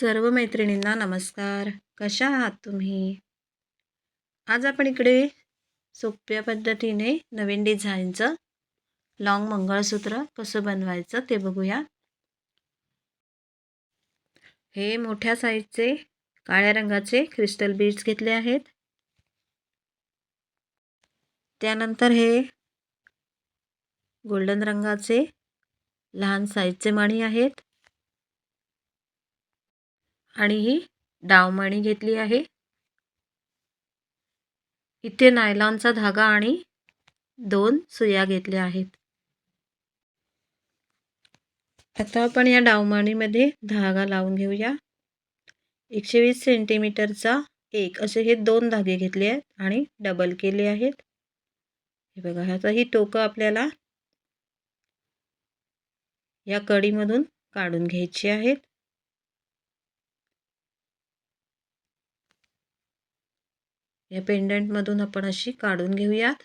सर्व मैत्रिणींना नमस्कार. कशा आहात तुम्ही? आज आपण इकडे सोप्या पद्धतीने नवीन डिझाईनचं लॉंग मंगळसूत्र कसं बनवायचं ते बघूया. हे मोठ्या साईजचे काळ्या रंगाचे क्रिस्टल बीड्स घेतले आहेत. त्यानंतर हे गोल्डन रंगाचे लहान साईजचे मणी आहेत. आणि ही डावमणी घेतली आहे. इथे नायलॉनचा धागा आणि दोन सुया घेतल्या आहेत. आता आपण या डावमणीमध्ये धागा लावून घेऊया. एकशे वीस सेंटीमीटरचा एक असे हे दोन धागे घेतले आहेत आणि डबल केले आहेत. हे बघा ह्याचा ही टोकं आपल्याला या कडीमधून काढून घ्यायची आहेत. या पेंडंटमधून आपण अशी काढून घेऊयात.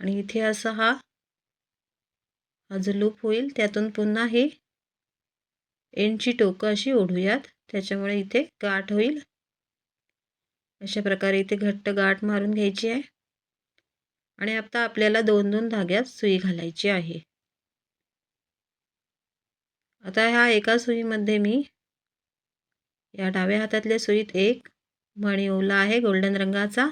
आणि इथे असा हा हा जो लूप होईल त्यातून पुन्हा हे एंडची टोकं अशी ओढूयात. त्याच्यामुळे इथे गाठ होईल. अशा प्रकारे इथे घट्ट गाठ मारून घ्यायची आहे. आणि आता आपल्याला दोन दोन धाग्यात सुई घालायची आहे. आता ह्या एका सुईमध्ये मी या डाव्या हातातल्या सुईत एक मणी ओला आहे गोल्डन रंगाचा.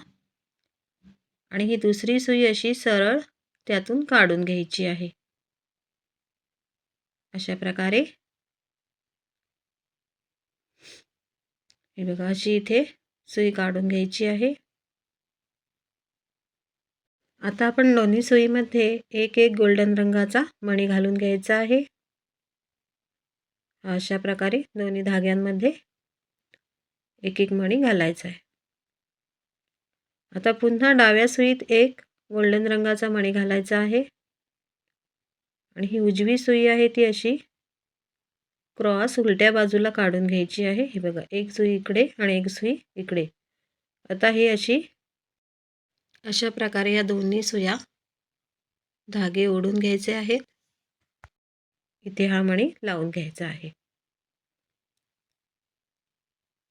आणि ही दुसरी सुई अशी सरळ त्यातून काढून घ्यायची आहे. अशा प्रकारे. हे बघा अशी इथे सुई काढून घ्यायची आहे. आता आपण दोन्ही सुईमध्ये एक एक गोल्डन रंगाचा मणी घालून घ्यायचा आहे. अशा प्रकारे दोन्ही धाग्यांमध्ये एक एक मणी घालायचा आहे आता पुन्हा डाव्या सुईत एक गोल्डन रंगाचा मणी घालायचा आहे. आणि ही उजवी सुई आहे ती अशी क्रॉस उलट्या बाजूला काढून घ्यायची आहे. हे बघा एक सुई इकडे आणि एक सुई इकडे. आता ही अशी अशा प्रकारे या दोन्ही सुया धागे ओढून घ्यायचे आहेत. इथे हा मणी लावून घ्यायचा आहे.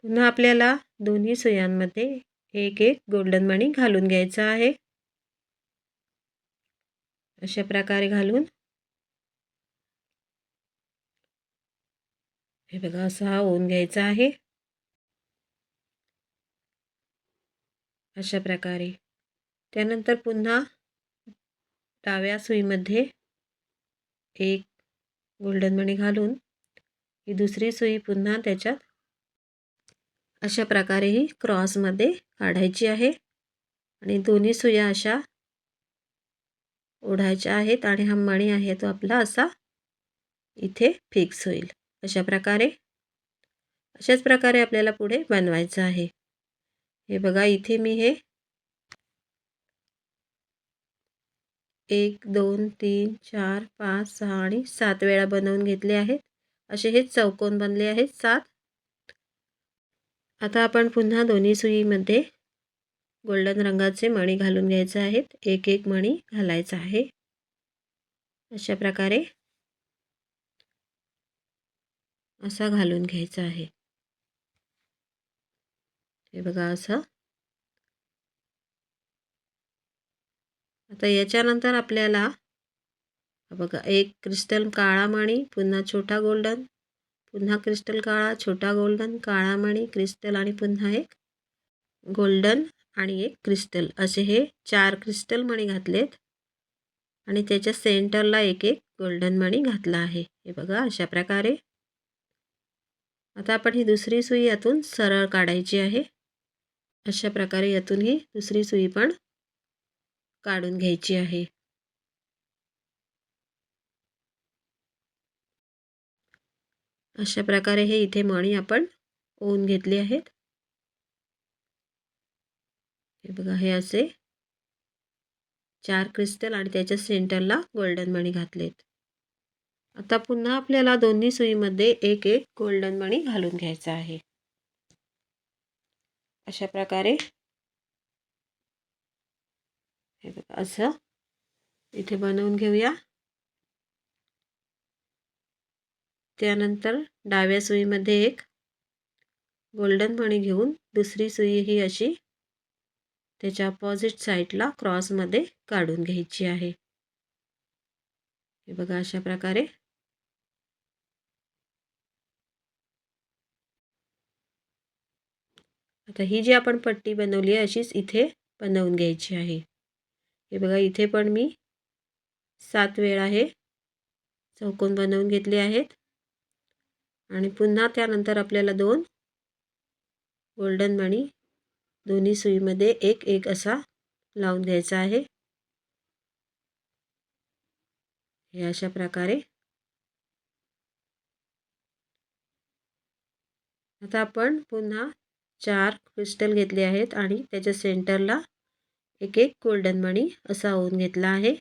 पुन्हा आपल्याला दोन्ही सुयांमध्ये एक एक गोल्डन मणी घालून घ्यायचा आहे. अशा प्रकारे घालून. हे बघा असा हा ओन घ्यायचा आहे. अशा प्रकारे. त्यानंतर पुन्हा डाव्या सुईमध्ये एक गोल्डन मणी घालून. ही दुसरी सुई पुन्हा त्याच्यात अशा प्रकारे ही क्रॉसमध्ये काढायची आहे. आणि दोन्ही सुया अशा ओढायच्या आहेत आणि हा मणी आहे तो आपला असा इथे फिक्स होईल. अशा प्रकारे अशाच प्रकारे आपल्याला पुढे बनवायचं आहे. हे बघा इथे मी हे एक दोन तीन चार पाच सहा आणि सात वेळा बनवून घेतले आहेत. असे हे चौकोन बनले आहेत सात आता आपण पुन्हा दोन्ही सुईमध्ये गोल्डन रंगाचे मणी घालून घ्यायचे आहेत. एक एक मणी घालायचा आहे. अशा प्रकारे असा घालून घ्यायचा आहे. हे बघा असं. आता याच्यानंतर आपल्याला बघा एक क्रिस्टल काळा मणी पुन्हा छोटा गोल्डन पुन्हा क्रिस्टल काळा छोटा गोल्डन काळा मणी क्रिस्टल आणि पुन्हा एक गोल्डन आणि एक क्रिस्टल. असे हे चार क्रिस्टल मणी घातलेत आणि त्याच्या सेंटरला एक एक गोल्डन मणी घातला आहे. हे बघा अशा प्रकारे. आता आपण ही दुसरी सुई यातून सरळ काढायची आहे. अशा प्रकारे यातून ही दुसरी सुई पण काढून घ्यायची आहे. अशा प्रकारे हे इथे मणी आपण ओवून घेतले आहेत. हे बघा हे असे चार क्रिस्टल आणि त्याच्या सेंटरला गोल्डन मणी घातलेत. आता पुन्हा आपल्याला दोन्ही सुईमध्ये एक एक गोल्डन मणी घालून घ्यायचा आहे. अशा प्रकारे हे बघा असं इथे बनवून घेऊया. त्यानंतर डाव्या सुईमध्ये एक गोल्डन मणी घेऊन दुसरी सुई ही अशी त्याच्या अपोजिट साईडला क्रॉसमध्ये काढून घ्यायची आहे. हे बघा अशा प्रकारे. आता ही जी आपण पट्टी बनवली आहे अशीच इथे बनवून घ्यायची आहे. हे बघा इथे पण मी सात वेळा हे चौकोन बनवून घेतले आहेत. आणि पुन्हा त्यानंतर आपल्याला दोन गोल्डन मणी दोन्ही सुईमध्ये एक एक असा लावून घ्यायचा आहे. हे अशा प्रकारे. आता आपण पुन्हा चार क्रिस्टल घेतले आहेत आणि त्याच्या सेंटरला एक एक गोल्डन मणी असा होऊन घेतला आहे.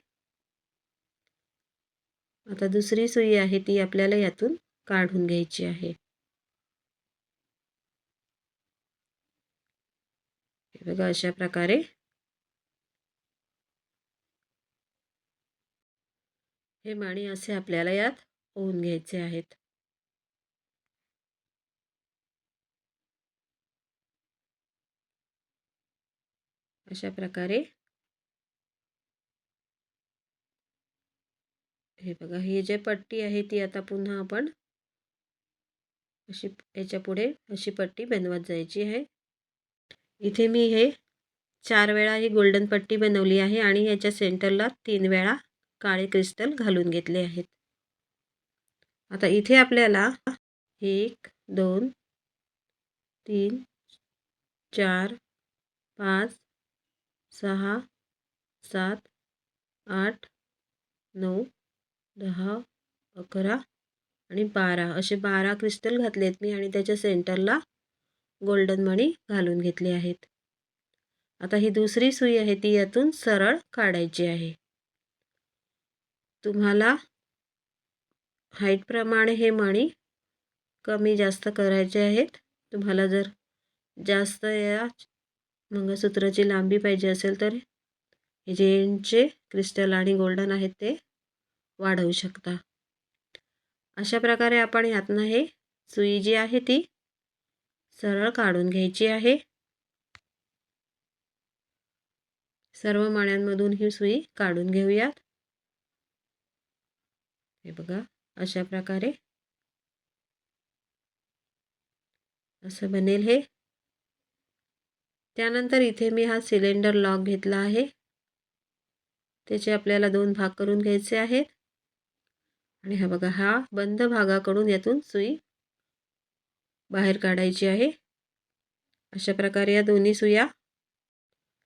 आता दुसरी सुई आहे ती आपल्याला यातून काढून घ्यायची आहे. हे बघा अशा प्रकारे. हे माणी असे आपल्याला यात होऊन घ्यायचे आहेत. अशा प्रकारे. हे बघा ही जे पट्टी आहे ती आता पुन्हा आपण अशी याच्यापुढे अशी पट्टी बनवत जायची आहे. इथे मी हे चार वेळा ही गोल्डन पट्टी बनवली आहे आणि याच्या सेंटरला तीन वेळा काळे क्रिस्टल घालून घेतले आहेत. आता इथे आपल्याला एक दोन तीन चार पाच सहा सात आठ नऊ दहा अकरा आणि बारा असे बारा क्रिस्टल घातलेत मी आणि त्याच्या सेंटरला गोल्डन मणी घालून घेतले आहेत. आता ही दुसरी सुई आहे ती यातून सरळ काढायची आहे. तुम्हाला हाईटप्रमाणे हे मणी कमी जास्त करायचे आहेत. तुम्हाला जर जास्त या मंगळसूत्राची लांबी पाहिजे असेल तर हे जे क्रिस्टल आणि गोल्डन आहेत ते वाढवू शकता. अशा प्रकारे आपण यातनं हे सुई जी आहे ती सरळ काढून घ्यायची आहे. सर्व मण्यांमधून ही सुई काढून घेऊयात. हे बघा अशा प्रकारे. असं बनेल हे. त्यानंतर इथे मी हा सिलेंडर लॉक घेतला आहे. त्याचे आपल्याला दोन भाग करून घ्यायचे आहेत. आणि हा बघा हा बंद भागाकडून यातून सुई बाहेर काढायची आहे. अशा प्रकारे या दोन्ही सुया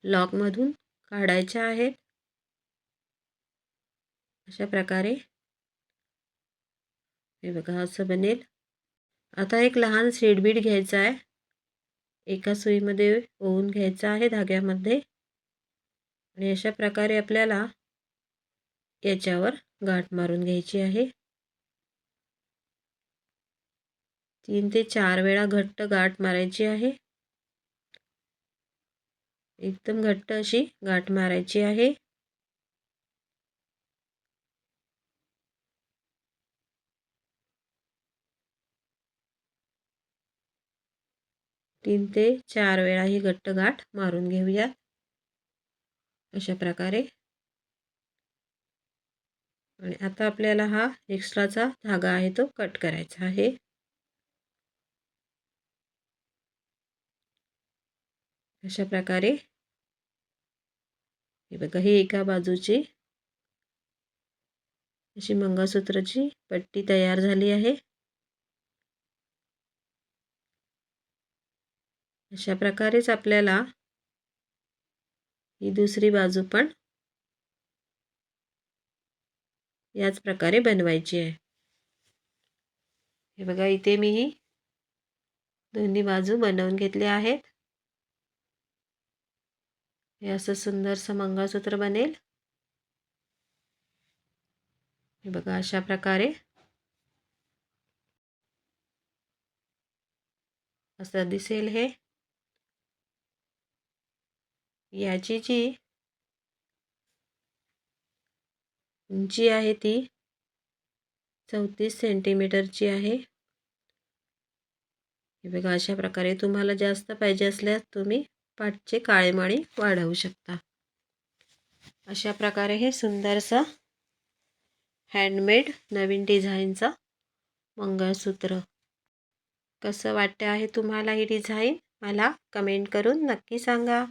लॉकमधून काढायच्या आहेत. अशा प्रकारे हे बघा असं बनेल. आता एक लहान सीडबीड घ्यायचा आहे. एका सुईमध्ये ओवून घ्यायचा आहे धाग्यामध्ये. आणि अशा प्रकारे आपल्याला याच्यावर गाठ मारून घ्यायची आहे. तीन ते चार वेळा घट्ट गाठ मारायची आहे. एकदम घट्ट अशी गाठ मारायची आहे. तीन ते चार वेळा ही घट्ट गाठ मारून घेऊया अशा प्रकारे आणि आता आपल्याला हा एक्स्ट्राचा धागा आहे तो कट करायचा आहे. अशा प्रकारे हे बघा ही एका बाजूची अशी मंगळसूत्राची पट्टी तयार झाली आहे. अशा प्रकारेच आपल्याला ही दुसरी बाजू पण याच प्रकारे बनवायची आहे. हे बघा इथे मी ही दोन्ही बाजू बनवून घेतले आहेत. हे असं सुंदरसं मंगळसूत्र बनेल. हे बघा अशा प्रकारे. असं दिसेल हे. याची जी जी आहे ती चौतीस सेंटीमीटरची आहे. हे बघा अशा प्रकारे तुम्हाला जास्त पाहिजे असल्यास तुम्ही पाठचे काळेमाळी वाढवू शकता. अशा प्रकारे हे सुंदरसं हँडमेड नवीन डिझाईनचं मंगळसूत्र. कसं वाटतं आहे तुम्हाला ही डिझाईन मला कमेंट करून नक्की सांगा.